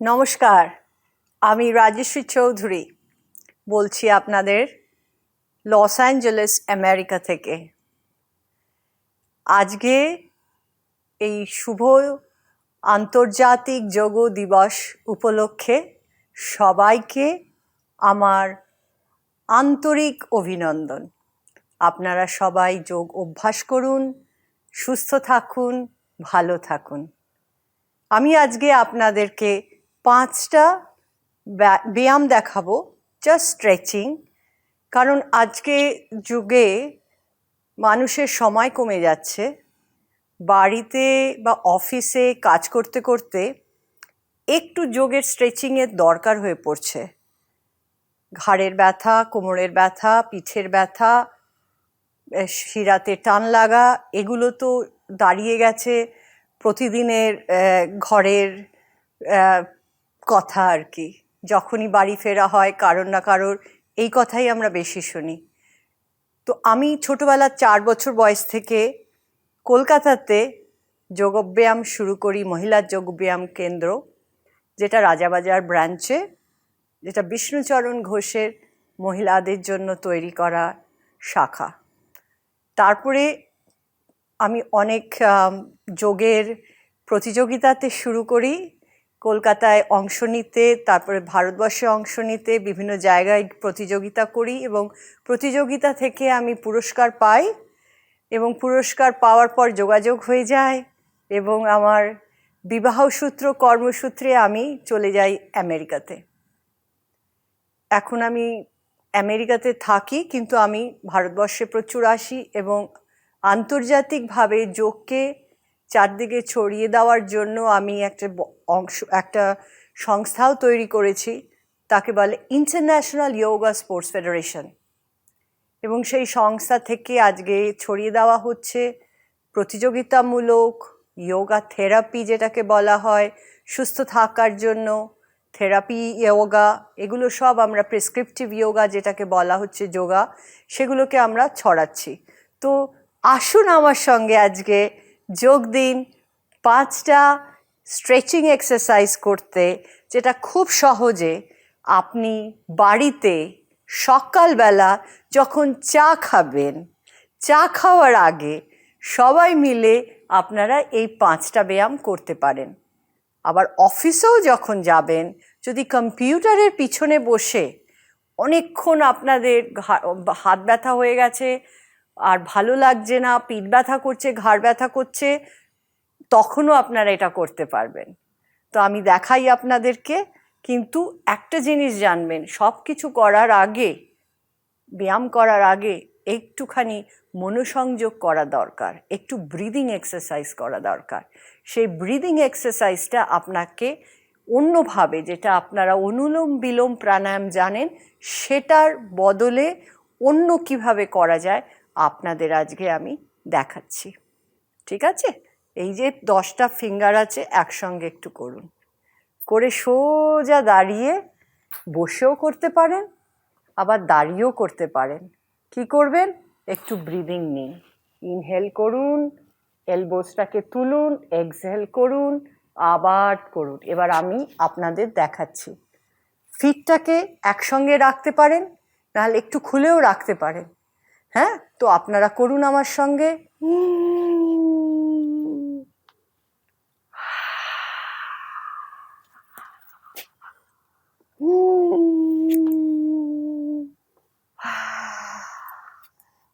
নমস্কার, আমি রাজেশ্রী চৌধুরী বলছি আপনাদের লস অ্যাঞ্জেলেস আমেরিকা থেকে। আজকে এই শুভ আন্তর্জাতিক যোগ দিবস উপলক্ষে সবাইকে আমার আন্তরিক অভিনন্দন। আপনারা সবাই যোগ অভ্যাস করুন, সুস্থ থাকুন, ভালো থাকুন। আমি আজকে আপনাদেরকে পাঁচটা ব্যায়াম দেখাবো জাস্ট স্ট্রেচিং কারণ আজকে যুগে মানুষের সময় কমে যাচ্ছে। বাড়িতে বা অফিসে কাজ করতে করতে একটু যোগের স্ট্রেচিংয়ের দরকার হয়ে পড়ছে। ঘাড়ের ব্যথা, কোমরের ব্যথা, পিঠের ব্যথা শিরাতে টান লাগা, এগুলো তো দাঁড়িয়ে গেছে। প্রতিদিনের ঘরের কথা আর কি। যখনই বাড়ি ফেরা হয়, কারোর না কারোর, এই কথাই আমরা বেশি শুনি। তো আমি ছোটবেলার চার বছর বয়স থেকে কলকাতাতে যোগব্যায়াম শুরু করি মহিলার যোগব্যায়াম কেন্দ্র, যেটা রাজাবাজার ব্রাঞ্চে, যেটা বিষ্ণুচরণ ঘোষের মহিলাদের জন্য তৈরি করা শাখা। তারপরে আমি অনেক যোগের প্রতিযোগিতাতে শুরু করি কলকাতায় অংশ নিতে, তারপরে ভারতবর্ষে অংশ নিতে বিভিন্ন জায়গায় প্রতিযোগিতা করি এবং প্রতিযোগিতা থেকে আমি পুরস্কার পাই এবং পুরস্কার পাওয়ার পর যোগাযোগ হয়ে যায় এবং আমার বিবাহসূত্র কর্মসূত্রে আমি চলে যাই আমেরিকাতে। এখন আমি আমেরিকাতে থাকি, কিন্তু আমি ভারতবর্ষে প্রচুর আসি এবং আন্তর্জাতিকভাবে যোগকে চারদিকে ছড়িয়ে দেওয়ার জন্য আমি একটা অংশ, একটা সংস্থাও তৈরি করেছি, তাকে বলে ইন্টারন্যাশনাল ইয়োগা স্পোর্টস ফেডারেশন এবং সেই সংস্থা থেকে আজকে ছড়িয়ে দেওয়া হচ্ছে প্রতিযোগিতামূলক যোগা থেরাপি যেটাকে বলা হয়, সুস্থ থাকার জন্য থেরাপি ইয়োগা এগুলো সব আমরা প্রেসক্রিপটিভ ইয়োগা যেটাকে বলা হচ্ছে যোগা, সেগুলোকে আমরা ছড়াচ্ছি। তো আসুন আমার সঙ্গে আজকে যোগ দিন, পাঁচটা স্ট্রেচিং এক্সারসাইজ করতে, যেটা খুব সহজে আপনি বাড়িতে সকালবেলা যখন চা খাবেন, চা খাওয়ার আগে সবাই মিলে আপনারা এই পাঁচটা ব্যায়াম করতে পারেন। আবার অফিসেও যখন যাবেন, যদি কম্পিউটারের পিছনে বসে অনেকক্ষণ আপনাদের হাত ব্যথা হয়ে গেছে আর ভালো লাগছে না, পিঠ ব্যথা করছে, ঘাড় ব্যথা করছে, তখনও আপনারা এটা করতে পারবেন। তো আমি দেখাই আপনাদেরকে, কিন্তু একটা জিনিস জানবেন সব কিছু করার আগে, ব্যায়াম করার আগে একটুখানি মনোসংযোগ করা দরকার, একটু ব্রিদিং এক্সারসাইজ করা দরকার। সেই ব্রিদিং এক্সারসাইজটা আপনাকে অন্যভাবে, যেটা আপনারা অনুলোম বিলোম প্রাণায়াম জানেন, সেটার বদলে অন্য কীভাবে করা যায় আপনাদের আজকে আমি দেখাচ্ছি। ঠিক আছে? এই যে দশটা ফিঙ্গার আছে, একসঙ্গে একটু করুন। করে সোজা দাঁড়িয়ে বসেও করতে পারেন, আবার দাঁড়িয়েও করতে পারেন। কি করবেন? একটু ব্রিদিং নিন। ইনহেল করুন এলবোসটাকে তুলুন এক্সহেল করুন, আবার করুন। এবার আমি আপনাদের দেখাচ্ছি। ফিটটাকে একসঙ্গে রাখতে পারেন, নাহলে একটু খুলেও রাখতে পারেন। হ্যাঁ? তো আপনারা করুন আমার সঙ্গে।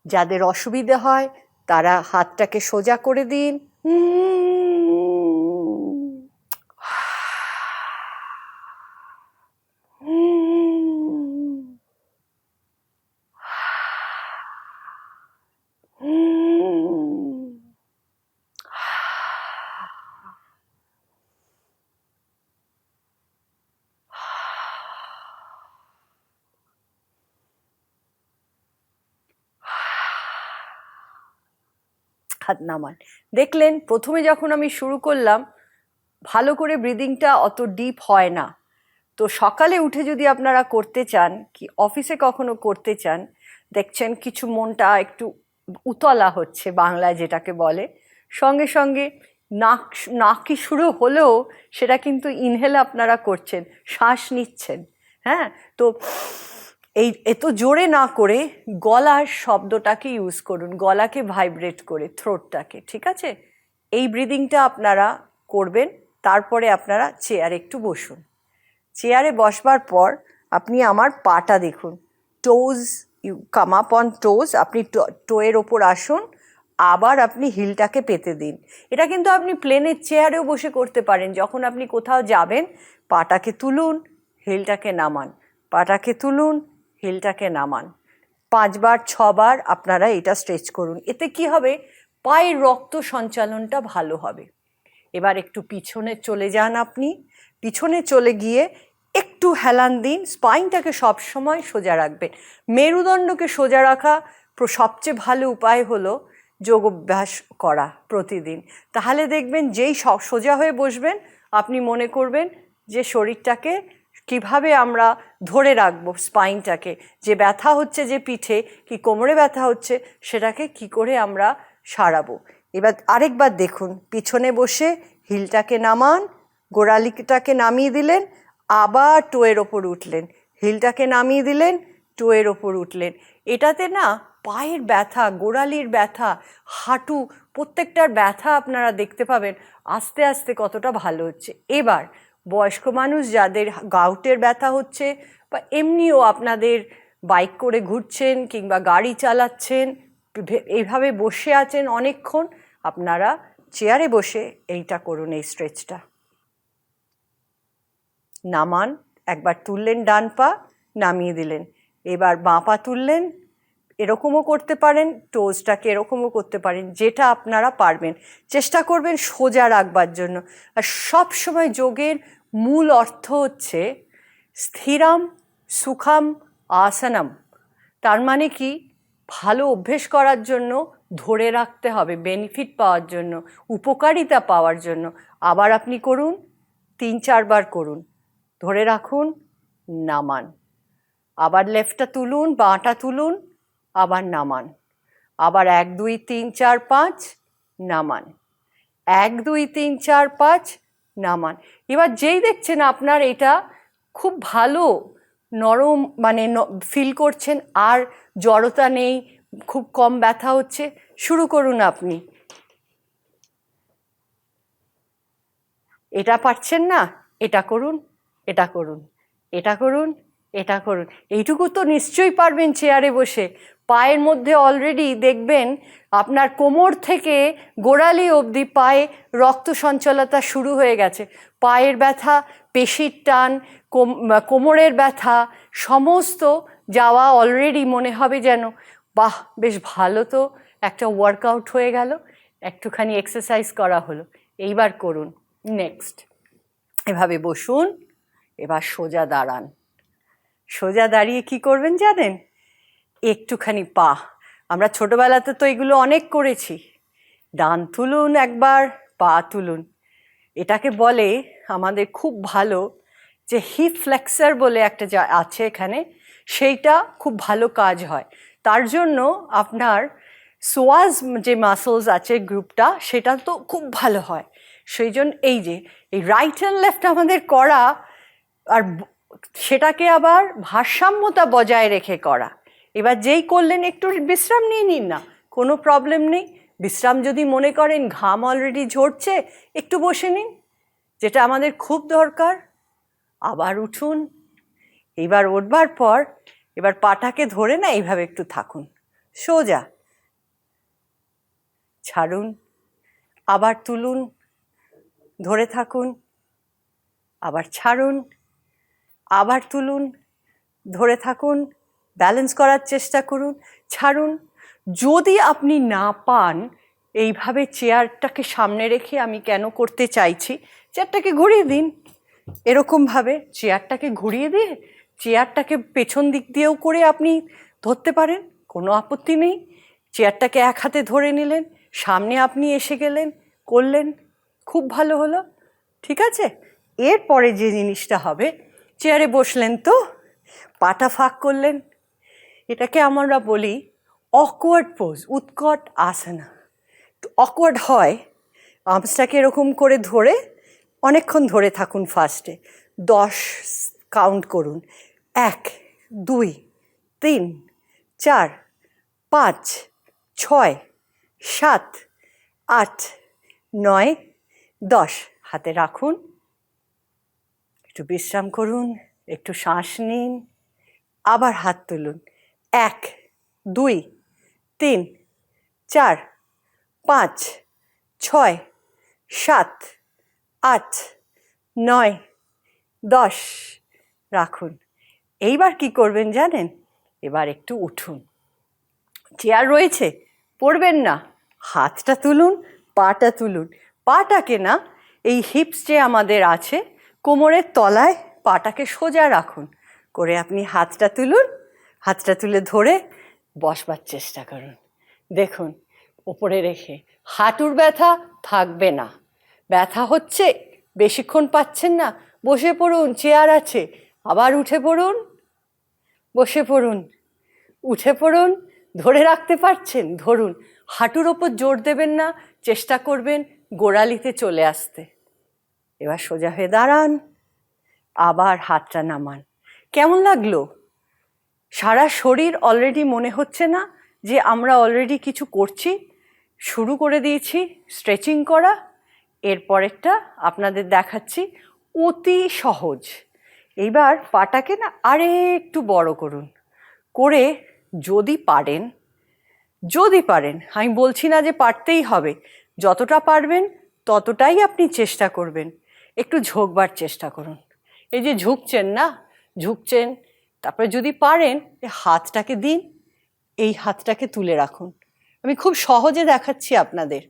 যাদের অসুবিধে হয় তারা হাতটাকে সোজা করে দিন। হাত নামান। দেখলেন, প্রথমে যখন আমি শুরু করলাম, ভালো করে ব্রিদিংটা অত ডিপ হয় না। তো সকালে উঠে যদি আপনারা করতে চান, কি অফিসে কখনো করতে চান, দেখছেন কিছু মনটা একটু উতলা হচ্ছে বাংলায় যেটাকে বলে। সঙ্গে সঙ্গে নাক নাকি শুরু হলেও সেটা কিন্তু ইনহেল আপনারা করছেন, শ্বাস নিচ্ছেন হ্যাঁ? তো এই, এত জোরে না করে গলার শব্দটাকে ইউজ করুন, গলাকে ভাইব্রেট করে থ্রোটটাকে ঠিক আছে? এই ব্রিদিংটা আপনারা করবেন, তারপরে আপনারা চেয়ারে একটু বসুন। চেয়ারে বসবার পর আপনি আমার পাটা দেখুন। Toes you come up on toes আপনি টোয়ের ওপর আসুন, আবার আপনি হিলটাকে পেতে দিন। এটা কিন্তু আপনি প্লেনের চেয়ারেও বসে করতে পারেন, যখন আপনি কোথাও যাবেন, পাটাকে তুলুন হিলটাকে নামান, পাটাকে তুলুন হিলটাকে নামান। পাঁচবার, ছবার আপনারা এটা স্ট্রেচ করুন। এতে কি হবে? পায়ের রক্ত সঞ্চালনটা ভালো হবে। এবার একটু পিছনে চলে যান আপনি। পিছনে চলে গিয়ে একটু হেলান দিন। স্পাইনটাকে সবসময় সোজা রাখবেন। মেরুদণ্ডকে সোজা রাখা সবচেয়ে ভালো উপায় হলো যোগ অভ্যাস করা প্রতিদিন। তাহলে দেখবেন যেই সোজা হয়ে বসবেন, আপনি মনে করবেন যে শরীরটাকে কীভাবে আমরা ধরে রাখব স্পাইনটাকে যে ব্যথা হচ্ছে যে পিঠে, কি কোমরে ব্যথা হচ্ছে, সেটাকে কি করে আমরা সারাবো? এবার আরেকবার দেখুন, পিছনে বসে হিলটাকে নামান, গোড়ালিটাকে নামিয়ে দিলেন, আবার টোয়ের ওপর উঠলেন। হিলটাকে নামিয়ে দিলেন, টোয়ের ওপর উঠলেন। এটাতে না পায়ের ব্যথা, গোড়ালির ব্যথা, হাঁটু, প্রত্যেকটার ব্যথা আপনারা দেখতে পাবেন। আস্তে আস্তে কতটা ভালো হচ্ছে। এবার বয়স্ক মানুষ যাদের গাউটের ব্যথা হচ্ছে বা এমনিও আপনাদের বাইক করে ঘুরছেন কিংবা গাড়ি চালাচ্ছেন এইভাবে বসে আছেন অনেকক্ষণ, আপনারা চেয়ারে বসে এইটা করুন এই স্ট্রেচটা। নামান, একবার তুললেন ডান পা, নামিয়ে দিলেন। এবার বাঁ পা তুললেন এরকমও করতে পারেন টোজটাকে এরকমও করতে পারেন, যেটা আপনারা পারবেন। চেষ্টা করবেন সোজা রাখবার জন্য। আর সব সময় যোগের মূল অর্থ হচ্ছে স্থিরাম, সুখাম, আসানাম। তার মানে কি? ভালো অভ্যেস করার জন্য, ধরে রাখতে হবে বেনিফিট পাওয়ার জন্য, উপকারিতা পাওয়ার জন্য। আবার আপনি করুন, তিন চারবার করুন। ধরে রাখুন, নামান। আবার লেফটটা তুলুন বাঁটা তুলুন আবার নামান। আবার এক, দুই, তিন, চার, পাঁচ, নামান। এক, দুই, তিন, চার, পাঁচ, নামান। এবার যেই দেখছেন আপনার এটা খুব ভালো নরম মানে ফিল করছেন, আর জড়তা নেই, খুব কম ব্যথা হচ্ছে, শুরু করুন আপনি। এটা পারছেন না, এটা করুন এটা করুন এটা করুন এটা করুন। এইটুকু তো নিশ্চয়ই পারবেন চেয়ারে বসে। পায়ের মধ্যে অলরেডি দেখবেন আপনার কোমর থেকে গোড়ালি অবধি পায়ে রক্ত সঞ্চলতা শুরু হয়ে গেছে। পায়ের ব্যথা, পেশির টান, কোম- কোমরের ব্যথা, সমস্ত যাওয়া অলরেডি মনে হবে যেন, বাহ, বেশ ভালো তো, একটা ওয়ার্কআউট হয়ে গেল, একটুখানি এক্সারসাইজ করা হলো। এইবার করুন নেক্সট এভাবে বসুন, এবার সোজা দাঁড়ান। সোজা দাঁড়িয়ে কি করবেন জানেন? একটুখানি পা। আমরা ছোটোবেলাতে তো এগুলো অনেক করেছি। ডান তুলুন একবার, পা তুলুন। এটাকে বলে আমাদের খুব ভালো যে হিপ ফ্লেক্সার বলে একটা যা আছে এখানে, সেইটা খুব ভালো কাজ হয়। তার জন্য আপনার সোয়াজ যে মাসলস আছে গ্রুপটা, সেটা তো খুব ভালো হয়। সেই জন্য এই যে, এই রাইট অ্যান্ড লেফট আমাদের করা আর সেটাকে আবার ভারসাম্যতা বজায় রেখে করা। এবার যেই করলেন, একটু বিশ্রাম নিয়ে নিন না। কোনো প্রবলেম নেই। বিশ্রাম যদি মনে করেন ঘাম অলরেডি ঝরছে, একটু বসে নিন, যেটা আমাদের খুব দরকার। আবার উঠুন। এবার উঠবার পর, এবার পাটাকে ধরে না এইভাবে একটু থাকুন। সোজা। ছাড়ুন। আবার তুলুন। ধরে থাকুন। আবার ছাড়ুন। আবার তুলুন। ধরে থাকুন। ব্যালেন্স করার চেষ্টা করুন, ছাড়ুন। যদি আপনি না পান, এইভাবে চেয়ারটাকে সামনে রেখে আমি কেন করতে চাইছি, চেয়ারটাকে ঘুরিয়ে দিন। এরকমভাবে চেয়ারটাকে ঘুরিয়ে দিয়ে চেয়ারটাকে পেছন দিক দিয়েও করে আপনি ধরতে পারেন, কোনো আপত্তি নেই। চেয়ারটাকে এক হাতে ধরে নিলেন, সামনে আপনি এসে গেলেন, করলেন, খুব ভালো হলো, ঠিক আছে? এরপরে যে জিনিসটা হবে, চেয়ারে বসলেন তো, পাটা ফাঁক করলেন এটাকে আমরা বলি অকওয়ার্ড পোজ উৎকট আসনা। অকওয়ার্ড হয় আর্মসটাকে এরকম করে ধরে, অনেকক্ষণ ধরে থাকুন ফার্স্টে দশ কাউন্ট করুন। এক, দুই, তিন, চার, পাঁচ, ছয়, সাত, আট, নয়, দশ। হাতে রাখুন। একটু বিশ্রাম করুন, একটু শ্বাস নিন। আবার হাত তুলুন। এক, দুই, তিন, চার, পাঁচ, ছয়, সাত, আট, নয়, দশ। রাখুন। এইবার কি করবেন জানেন? এবার একটু উঠুন। চেয়ার রয়েছে, পড়বেন না। হাতটা তুলুন, পাটা তুলুন। পাটাকে না এই হিপস যে আমাদের আছে, কোমরের তলায় পাটাকে সোজা রাখুন। করে আপনি হাতটা তুলুন হাতটা তুলে ধরে বসবার চেষ্টা করুন। দেখুন ওপরে রেখে হাঁটুর ব্যথা থাকবে না। ব্যথা হচ্ছে, বেশিক্ষণ পাচ্ছেন না, বসে পড়ুন, চেয়ার আছে, আবার উঠে পড়ুন। বসে পড়ুন, উঠে পড়ুন, ধরে রাখতে পারছেন, ধরুন, হাঁটুর ওপর জোর দেবেন না, চেষ্টা করবেন গোড়ালিতে চলে আসতে। এবার সোজা হয়ে দাঁড়ান, আবার হাতটা নামান। কেমন লাগল? সারা শরীর অলরেডি মনে হচ্ছে না যে আমরা অলরেডি কিছু করছি। শুরু করে দিয়েছি স্ট্রেচিং করা। এরপরেরটা আপনাদের দেখাচ্ছি অতি সহজ। এইবার পাটাকে না আরে একটু বড় করুন। করে যদি পারেন যদি পারেন, আমি বলছি না যে পারতেই হবে। যতটা পারবেন, ততটাই আপনি চেষ্টা করবেন। একটু ঝোঁকবার চেষ্টা করুন। এই যে ঝুঁকছেন না? ঝুঁকছেন তারপরে যদি পারেন হাতটাকে দিন, এই হাতটাকে তুলে রাখুন। আমি খুব সহজে দেখাচ্ছি আপনাদের।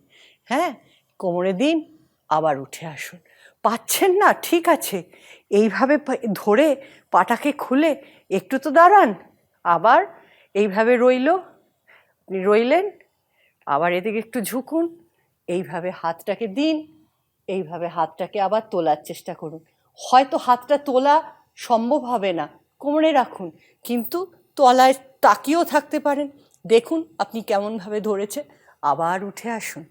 হ্যাঁ কোমরে দিন, আবার উঠে আসুন। পাচ্ছেন না? ঠিক আছে। এইভাবে ধরে পাটাকে খুলে একটু তো দাঁড়ান। আবার এইভাবে রইল, আপনি রইলেন, আবার এদিকে একটু ঝুঁকুন। এইভাবে হাতটাকে দিন, এইভাবে হাতটাকে আবার তোলার চেষ্টা করুন। হয়তো হাতটা তোলা সম্ভব হবে না। কোমরে রাখুন। কিন্তু তলায় তাকিয়েও থাকতে পারেন। দেখুন আপনি কেমনভাবে ধরেছে। আবার উঠে আসুন।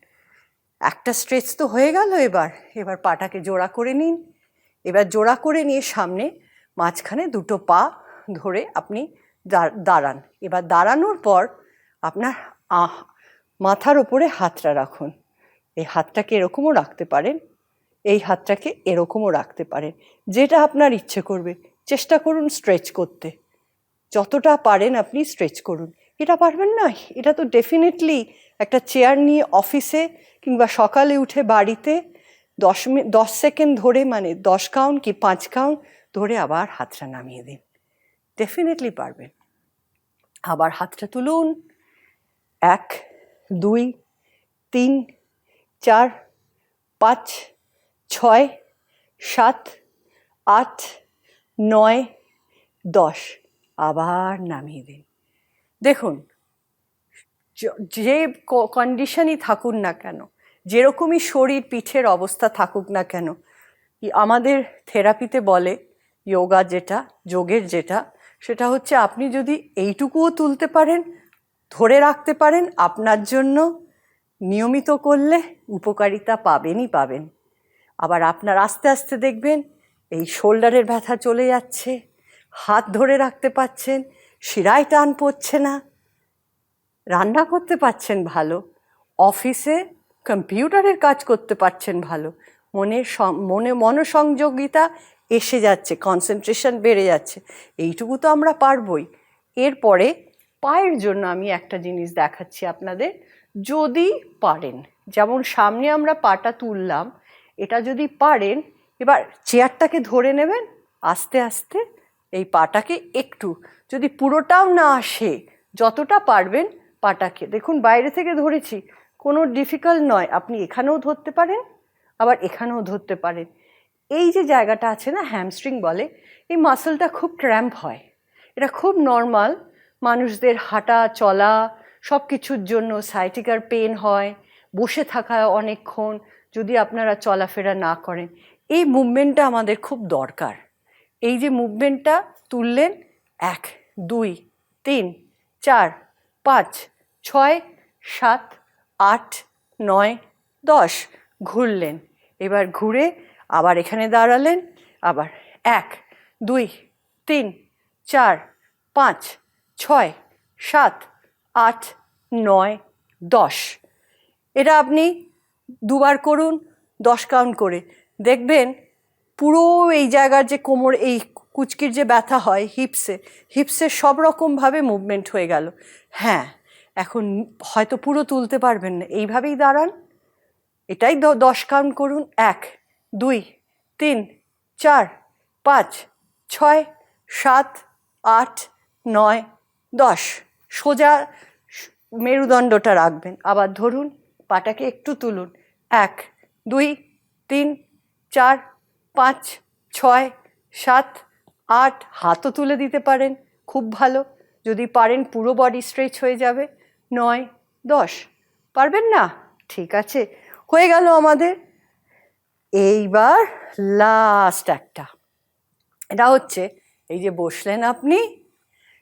একটা স্ট্রেচ তো হয়ে গেল এবার। এবার পাটাকে জোড়া করে নিন। এবার জোড়া করে নিয়ে সামনে মাঝখানে দুটো পা ধরে আপনি দাঁড়ান। এবার দাঁড়ানোর পর আপনার মাথার ওপরে হাতটা রাখুন। এই হাতটাকে এরকমও রাখতে পারেন। এই হাতটাকে এরকমও রাখতে পারেন। যেটা আপনার ইচ্ছে করবে। চেষ্টা করুন স্ট্রেচ করতে। যতটা পারেন আপনি স্ট্রেচ করুন। এটা পারবেন না, এটা তো ডেফিনেটলি একটা চেয়ার নিয়ে অফিসে কিংবা সকালে উঠে বাড়িতে দশ দশ সেকেন্ড ধরে মানে দশ কাউন্ট কি পাঁচ কাউন্ট ধরে আবার হাতটা নামিয়ে দিন। ডেফিনেটলি পারবেন। আবার হাতটা তুলুন। এক, দুই, তিন, চার, পাঁচ, ছয়, সাত, আট নয়, দশ, আবার নামিয়ে দিন। দেখুন, যে কন্ডিশনই থাকুন না কেন, যেরকমই শরীর, পিঠের অবস্থা থাকুক না কেন আমাদের থেরাপিতে বলে যোগা যেটা, যোগের যেটা, সেটা হচ্ছে আপনি যদি এইটুকুও তুলতে পারেন, ধরে রাখতে পারেন, আপনার জন্য নিয়মিত করলে উপকারিতা পাবেনই পাবেন। আবার আপনার আস্তে আস্তে দেখবেন এই শোল্ডারের ব্যথা চলে যাচ্ছে, হাত ধরে রাখতে পাচ্ছেন, শিরায় টান পড়ছে না, রান্না করতে পারছেন ভালো, অফিসে কম্পিউটারের কাজ করতে পারছেন ভালো, মনে মনে মনোসংযোগিতা এসে যাচ্ছে কনসেন্ট্রেশন বেড়ে যাচ্ছে, এইটুকু তো আমরা পারবই। এরপরে পায়ের জন্য আমি একটা জিনিস দেখাচ্ছি আপনাদের, যদি পারেন, যেমন সামনে আমরা পাটা তুললাম, এটা যদি পারেন এবার চেয়ারটাকে ধরে নেবেন, আস্তে আস্তে এই পাটাকে একটু, যদি পুরোটাও না আসে, যতটা পারবেন পাটাকে। দেখুন, বাইরে থেকে ধরেছি, কোনো ডিফিকাল্ট নয়, আপনি এখানেও ধরতে পারেন, আবার এখানেও ধরতে পারেন। এই যে জায়গাটা আছে না হ্যামস্ট্রিং বলে, এই মাসলটা খুব ক্র্যাম্প হয়। এটা খুব নর্মাল মানুষদের হাঁটা, চলা সব কিছুর জন্য সাইটিকার পেন হয়, বসে থাকা অনেকক্ষণ যদি আপনারা চলাফেরা না করেন। এই মুভমেন্টটা আমাদের খুব দরকার। এই যে মুভমেন্টটা তুললেন, এক, দুই, তিন, চার, পাঁচ, ছয়, সাত, আট, নয়, দশ ঘুরলেন। এবার ঘুরে আবার এখানে দাঁড়ালেন, আবার এক, দুই, তিন, চার, পাঁচ, ছয়, সাত, আট, নয়, দশ। এটা আপনি দুবার করুন, দশ কাউন্ট করে। দেখবেন পুরো এই জায়গার যে কোমর, এই কুচকির যে ব্যথা হয় হিপসে হিপসে সব রকমভাবে মুভমেন্ট হয়ে গেল। হ্যাঁ এখন হয়তো পুরো তুলতে পারবেন না। এইভাবেই দাঁড়ান। এটাই দশ কাউন্ট করুন। এক, দুই, তিন, চার, পাঁচ, ছয়, সাত, আট, নয়, দশ। সোজা মেরুদণ্ডটা রাখবেন। আবার ধরুন, পাটাকে একটু তুলুন। এক, দুই, তিন চার, পাঁচ, ছয়, সাত, আট হাতও তুলে দিতে পারেন, খুব ভালো। যদি পারেন পুরো বডি স্ট্রেচ হয়ে যাবে, নয়, দশ। পারবেন না? ঠিক আছে। হয়ে গেল আমাদের। এইবার লাস্ট একটা। এটা হচ্ছে, এই যে বসলেন আপনি,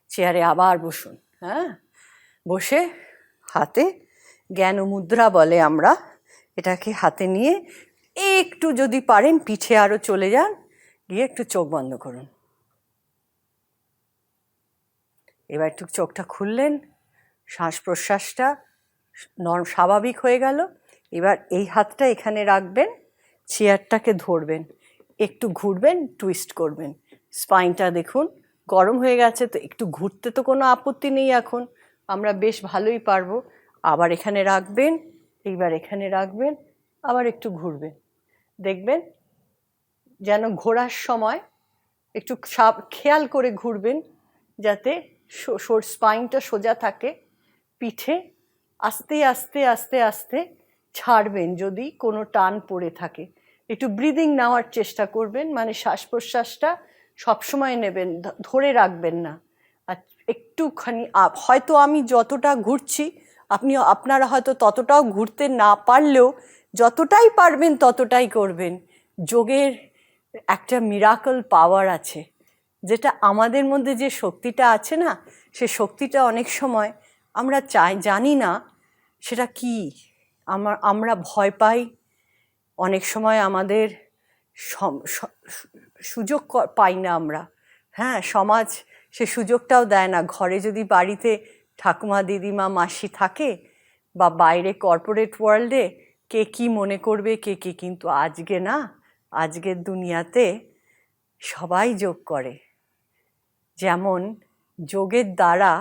চেয়ারে আবার বসুন হ্যাঁ? বসে হাতে জ্ঞান মুদ্রা বলে আমরা এটাকে হাতে নিয়ে একটু যদি পারেন, পিঠে আরও চলে যান, গিয়ে একটু চোখ বন্ধ করুন। এবার একটু চোখটা খুললেন শ্বাস প্রশ্বাসটা নর্ম স্বাভাবিক হয়ে গেল। এবার এই হাতটা এখানে রাখবেন, চেয়ারটাকে ধরবেন, একটু ঘুরবেন, টুইস্ট করবেন। স্পাইনটা দেখুন, গরম হয়ে গেছে তো একটু ঘুরতে তো কোনো আপত্তি নেই এখন, আমরা বেশ ভালোই পারব। আবার এখানে রাখবেন, এইবার এখানে রাখবেন, আবার একটু ঘুরবেন। দেখবেন যেন ঘোরার সময় একটু সাব- খেয়াল করে ঘুরবেন যাতে স্পাইনটা সোজা থাকে, পিঠে আস্তে আস্তে আস্তে আস্তে ছাড়বেন যদি কোনো টান পড়ে থাকে। একটু ব্রিদিং নেওয়ার চেষ্টা করবেন মানে শ্বাস প্রশ্বাসটা সবসময় নেবেন ধরে রাখবেন না। আর একটুখানি হয়তো আমি যতটা ঘুরছি আপনি আপনারা হয়তো ততটাও ঘুরতে না পারলেও যতটাই পারবেন ততটাই করবেন। যোগের একটা মিরাকল পাওয়ার আছে। যেটা আমাদের মধ্যে যে শক্তিটা আছে না, সে শক্তিটা অনেক সময় আমরা চাই, জানি না সেটা কি। আমার আমরা ভয় পাই। অনেক সময় আমাদের সুযোগ পাই না আমরা। হ্যাঁ সমাজ সে সুযোগটাও দেয় না। ঘরে যদি বাড়িতে ঠাকুমা, দিদিমা, মাসি থাকে বা বাইরে কর্পোরেট ওয়ার্ল্ডে কে কি মনে করবে, কে কি কিন্তু আজকে না আজকের দুনিয়াতে সবাই যোগ করে। যেমন যোগের দ্বারা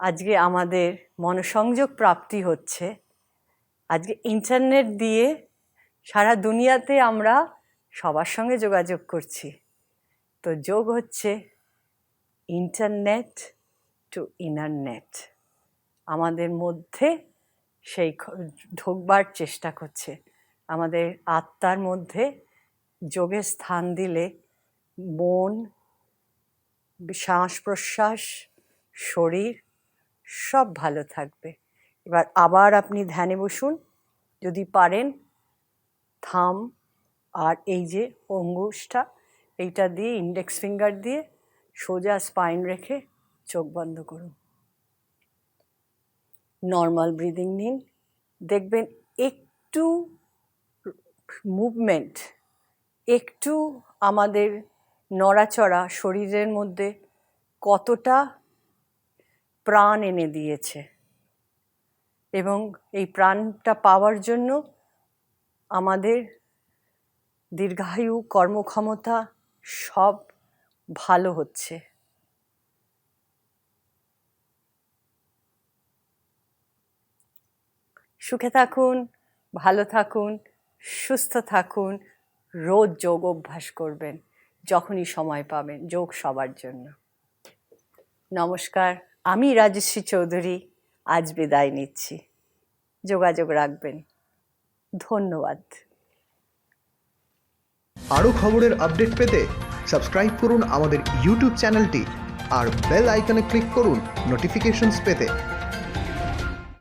আজকে আমাদের মনসংযোগ প্রাপ্তি হচ্ছে। আজকে ইন্টারনেট দিয়ে সারা দুনিয়াতে আমরা সবার সঙ্গে যোগাযোগ করছি। তো যোগ হচ্ছে ইন্টারনেট টু ইনারনেট আমাদের মধ্যে সেই ঢোকবার চেষ্টা করছে। আমাদের আত্মার মধ্যে যোগে স্থান দিলে মন শ্বাস প্রশ্বাস শরীর সব ভালো থাকবে। এবার আবার আপনি ধ্যানে বসুন। যদি পারেন, থাম। আর এই যে অঙ্গুষটা এইটা দিয়ে ইন্ডেক্স ফিঙ্গার দিয়ে সোজা স্পাইন রেখে চোখ বন্ধ করুন। নর্মাল ব্রিদিং নিন দেখবেন একটু মুভমেন্ট একটু আমাদের নড়াচড়া শরীরের মধ্যে কতটা প্রাণ এনে দিয়েছে। এবং এই প্রাণটা পাওয়ার জন্য আমাদের দীর্ঘায়ু কর্মক্ষমতা সব ভালো হচ্ছে। সুখে থাকুন, ভালো থাকুন, সুস্থ থাকুন, রোজ যোগ অভ্যাস করবেন, যখনই সময় পাবেন, যোগ সবার জন্য। নমস্কার, আমি রাজশ্রী চৌধুরী, আজ বিদায় নিচ্ছি। যোগাযোগ রাখবেন। ধন্যবাদ। আরও খবরের আপডেট পেতে সাবস্ক্রাইব করুন আমাদের ইউটিউব চ্যানেলটি আর বেল আইকনে ক্লিক করুন নোটিফিকেশনস পেতে।